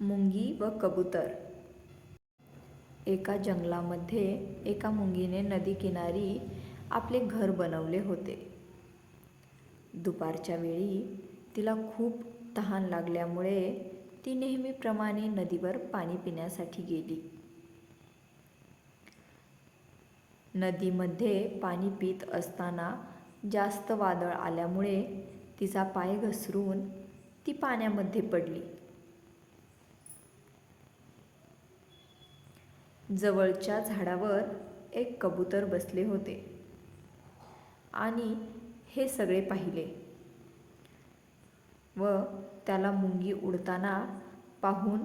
मुंगी व कबूतर. एका जंगलामध्ये एका मुंगीने नदीकिनारी आपले घर बनवले होते. दुपारच्या वेळी तिला खूप तहान लागल्यामुळे ती नेहमीप्रमाणे नदीवर पाणी पिण्यासाठी गेली. नदीमध्ये पाणी पित असताना जास्त वादळ आल्यामुळे तिचा पाय घसरून ती पाण्यामध्ये पडली. जवळच्या झाडावर एक कबूतर बसले होते. आणि हे सगळे पाहिले. व त्याला मुंगी उडताना पाहून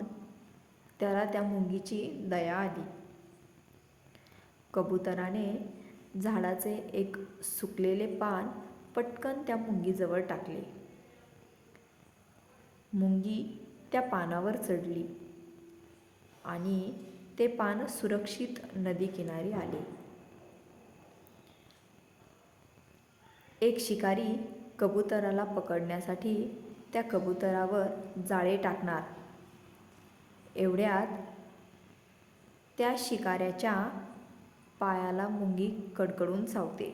त्याला त्या मुंगीची दया आली. कबुतराने झाडाचे एक सुकलेले पान पटकन त्या मुंगीजवळ टाकले. मुंगी त्या पानावर चढली. आणि ते पान सुरक्षित नदीकिनारी आले. एक शिकारी कबुतराला पकडण्यासाठी त्या कबुतरावर जाळे टाकणार. एवढ्यात त्या शिकाऱ्याच्या पायाला मुंगी कडकडून चावते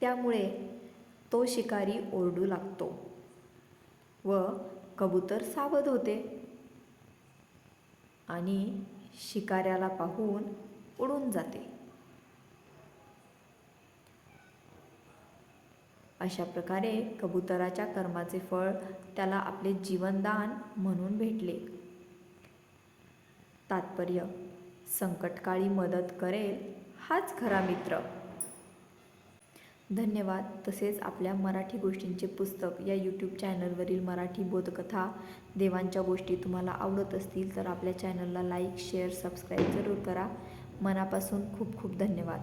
त्यामुळे तो शिकारी ओरडू लागतो व कबूतर सावध होते. आणि शिकाऱ्याला पाहून उडून जाते. अशा प्रकारे कबुतराच्या कर्माचे फळ त्याला आपले जीवनदान म्हणून भेटले. तात्पर्य संकटकाळी मदत करेल हाच खरा मित्र. धन्यवाद. तसेच आपल्या मराठी गोष्टींचे पुस्तक या यूट्यूब चॅनलवरील मराठी बोधकथा देवांच्या गोष्टी तुम्हाला आवडत असतील तर आपल्या चॅनलला लाईक शेअर सबस्क्राईब जरूर करा. मनापासून खूप खूप धन्यवाद.